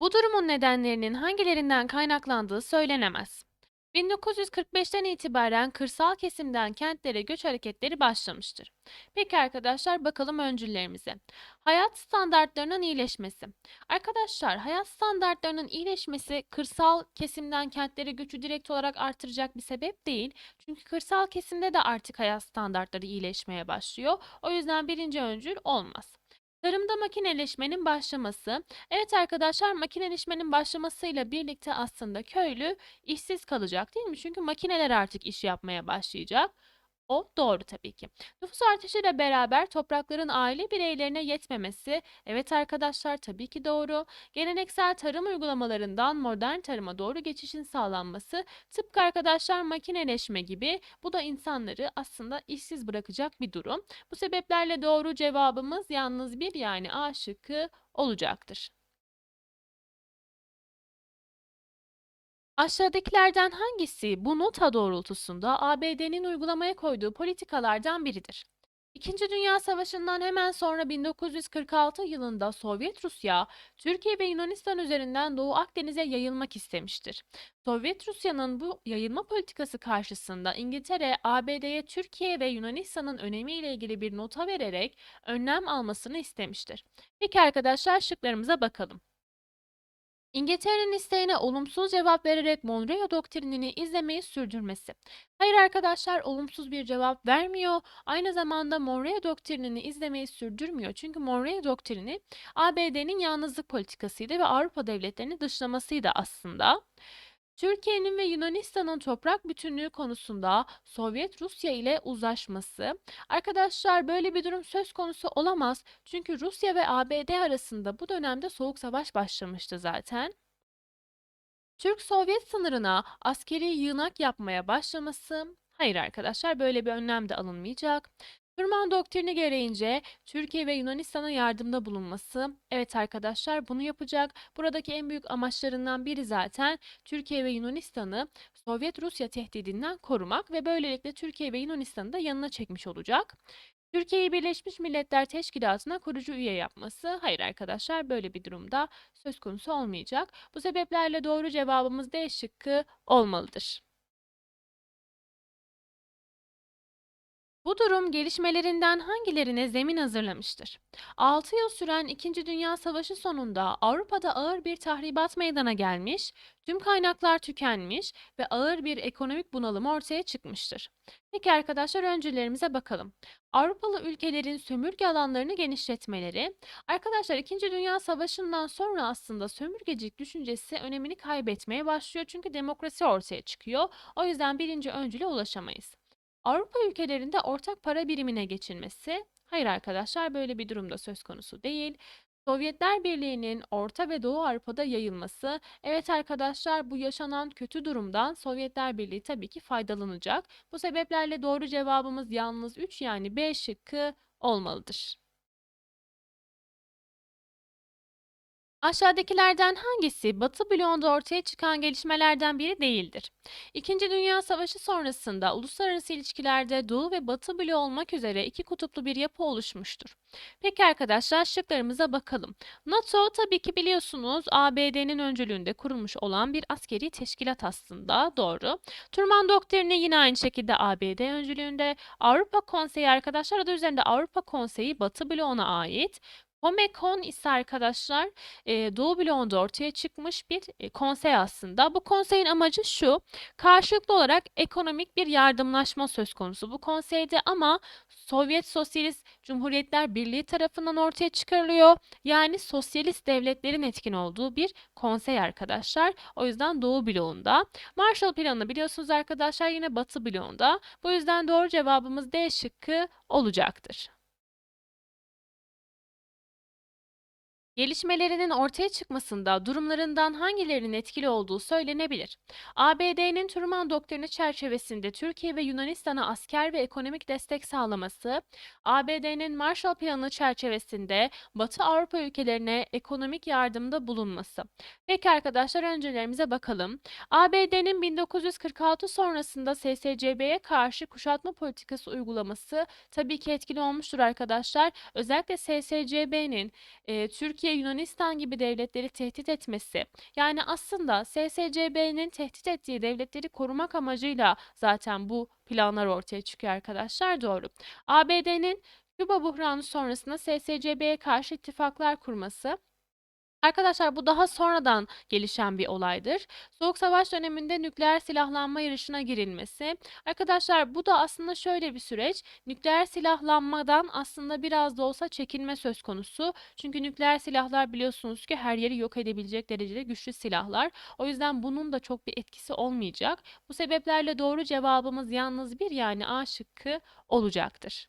Bu durumun nedenlerinin hangilerinden kaynaklandığı söylenemez. 1945'ten itibaren kırsal kesimden kentlere göç hareketleri başlamıştır. Peki arkadaşlar bakalım öncüllerimize. Hayat standartlarının iyileşmesi. Arkadaşlar hayat standartlarının iyileşmesi kırsal kesimden kentlere göçü direkt olarak artıracak bir sebep değil. Çünkü kırsal kesimde de artık hayat standartları iyileşmeye başlıyor. O yüzden birinci öncül olmaz. Tarımda makineleşmenin başlaması. Evet arkadaşlar makineleşmenin başlamasıyla birlikte aslında köylü işsiz kalacak değil mi? Çünkü makineler artık iş yapmaya başlayacak. O doğru tabii ki. Nüfus artışıyla beraber toprakların aile bireylerine yetmemesi. Evet arkadaşlar tabii ki doğru. Geleneksel tarım uygulamalarından modern tarıma doğru geçişin sağlanması. Tıpkı arkadaşlar makineleşme gibi bu da insanları aslında işsiz bırakacak bir durum. Bu sebeplerle doğru cevabımız yalnız bir yani A şıkkı olacaktır. Aşağıdakilerden hangisi bu nota doğrultusunda ABD'nin uygulamaya koyduğu politikalardan biridir? İkinci Dünya Savaşı'ndan hemen sonra 1946 yılında Sovyet Rusya, Türkiye ve Yunanistan üzerinden Doğu Akdeniz'e yayılmak istemiştir. Sovyet Rusya'nın bu yayılma politikası karşısında İngiltere, ABD'ye Türkiye ve Yunanistan'ın önemiyle ilgili bir nota vererek önlem almasını istemiştir. Peki arkadaşlar şıklarımıza bakalım. İngiltere'nin isteğine olumsuz cevap vererek Monroe doktrinini izlemeyi sürdürmesi. Hayır arkadaşlar olumsuz bir cevap vermiyor. Aynı zamanda Monroe doktrinini izlemeyi sürdürmüyor. Çünkü Monroe doktrini ABD'nin yalnızlık politikasıydı ve Avrupa devletlerini dışlamasıydı aslında. Türkiye'nin ve Yunanistan'ın toprak bütünlüğü konusunda Sovyet Rusya ile uzlaşması. Arkadaşlar böyle bir durum söz konusu olamaz. Çünkü Rusya ve ABD arasında bu dönemde soğuk savaş başlamıştı zaten. Türk-Sovyet sınırına askeri yığınak yapmaya başlaması. Hayır arkadaşlar böyle bir önlem de alınmayacak. Truman doktrini gereğince Türkiye ve Yunanistan'a yardımda bulunması. Evet arkadaşlar bunu yapacak. Buradaki en büyük amaçlarından biri zaten Türkiye ve Yunanistan'ı Sovyet Rusya tehdidinden korumak ve böylelikle Türkiye ve Yunanistan'ı da yanına çekmiş olacak. Türkiye'yi Birleşmiş Milletler Teşkilatı'na kurucu üye yapması. Hayır arkadaşlar böyle bir durumda söz konusu olmayacak. Bu sebeplerle doğru cevabımız D şıkkı olmalıdır. Bu durum gelişmelerinden hangilerine zemin hazırlamıştır? 6 yıl süren 2. Dünya Savaşı sonunda Avrupa'da ağır bir tahribat meydana gelmiş, tüm kaynaklar tükenmiş ve ağır bir ekonomik bunalım ortaya çıkmıştır. Peki arkadaşlar öncülerimize bakalım. Avrupalı ülkelerin sömürge alanlarını genişletmeleri. Arkadaşlar 2. Dünya Savaşı'ndan sonra aslında sömürgecilik düşüncesi önemini kaybetmeye başlıyor çünkü demokrasi ortaya çıkıyor. O yüzden birinci öncüle ulaşamayız. Avrupa ülkelerinde ortak para birimine geçilmesi, hayır arkadaşlar böyle bir durumda söz konusu değil. Sovyetler Birliği'nin Orta ve Doğu Avrupa'da yayılması, evet arkadaşlar bu yaşanan kötü durumdan Sovyetler Birliği tabii ki faydalanacak. Bu sebeplerle doğru cevabımız yalnız 3 yani B şıkkı olmalıdır. Aşağıdakilerden hangisi Batı bloğunda ortaya çıkan gelişmelerden biri değildir? İkinci Dünya Savaşı sonrasında uluslararası ilişkilerde Doğu ve Batı bloğu olmak üzere iki kutuplu bir yapı oluşmuştur. Peki arkadaşlar şıklarımıza bakalım. NATO tabii ki biliyorsunuz ABD'nin öncülüğünde kurulmuş olan bir askeri teşkilat aslında doğru. Truman doktrini yine aynı şekilde ABD öncülüğünde. Avrupa Konseyi arkadaşlar adı üzerinde Avrupa Konseyi Batı bloğuna ait. Comecon ise arkadaşlar e, Doğu bloğunda ortaya çıkmış bir e, konsey aslında. Bu konseyin amacı şu, karşılıklı olarak ekonomik bir yardımlaşma söz konusu bu konseyde ama Sovyet Sosyalist Cumhuriyetler Birliği tarafından ortaya çıkarılıyor. Yani sosyalist devletlerin etkin olduğu bir konsey arkadaşlar. O yüzden Doğu bloğunda. Marshall Planı biliyorsunuz arkadaşlar yine Batı bloğunda. Bu yüzden doğru cevabımız D şıkkı olacaktır. Gelişmelerinin ortaya çıkmasında durumlarından hangilerinin etkili olduğu söylenebilir. ABD'nin Truman Doktrini çerçevesinde Türkiye ve Yunanistan'a asker ve ekonomik destek sağlaması, ABD'nin Marshall Planı çerçevesinde Batı Avrupa ülkelerine ekonomik yardımda bulunması. Peki arkadaşlar öncelerimize bakalım. ABD'nin 1946 sonrasında SSCB'ye karşı kuşatma politikası uygulaması tabii ki etkili olmuştur arkadaşlar. Özellikle SSCB'nin e, Türkiye Türkiye Yunanistan gibi devletleri tehdit etmesi, yani aslında SSCB'nin tehdit ettiği devletleri korumak amacıyla zaten bu planlar ortaya çıkıyor arkadaşlar doğru. ABD'nin Küba buhranı sonrasında SSCB'ye karşı ittifaklar kurması Arkadaşlar bu daha sonradan gelişen bir olaydır. Soğuk Savaş döneminde nükleer silahlanma yarışına girilmesi. Arkadaşlar bu da aslında şöyle bir süreç. Nükleer silahlanmadan aslında biraz da olsa çekinme söz konusu. Çünkü nükleer silahlar biliyorsunuz ki her yeri yok edebilecek derecede güçlü silahlar. O yüzden bunun da çok bir etkisi olmayacak. Bu sebeplerle doğru cevabımız yalnız bir yani A şıkkı olacaktır.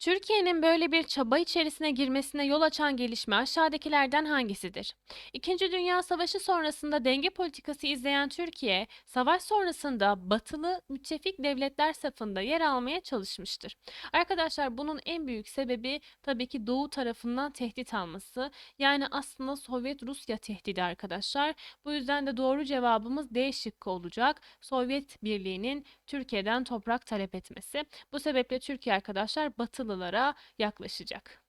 Türkiye'nin böyle bir çaba içerisine girmesine yol açan gelişme aşağıdakilerden hangisidir? İkinci Dünya Savaşı sonrasında denge politikası izleyen Türkiye, savaş sonrasında batılı müttefik devletler safında yer almaya çalışmıştır. Arkadaşlar bunun en büyük sebebi tabii ki Doğu tarafından tehdit alması. Yani aslında Sovyet-Rusya tehdidi arkadaşlar. Bu yüzden de doğru cevabımız D şıkkı olacak. Sovyet Birliği'nin Türkiye'den toprak talep etmesi. Bu sebeple Türkiye arkadaşlar batılılara yaklaşacak.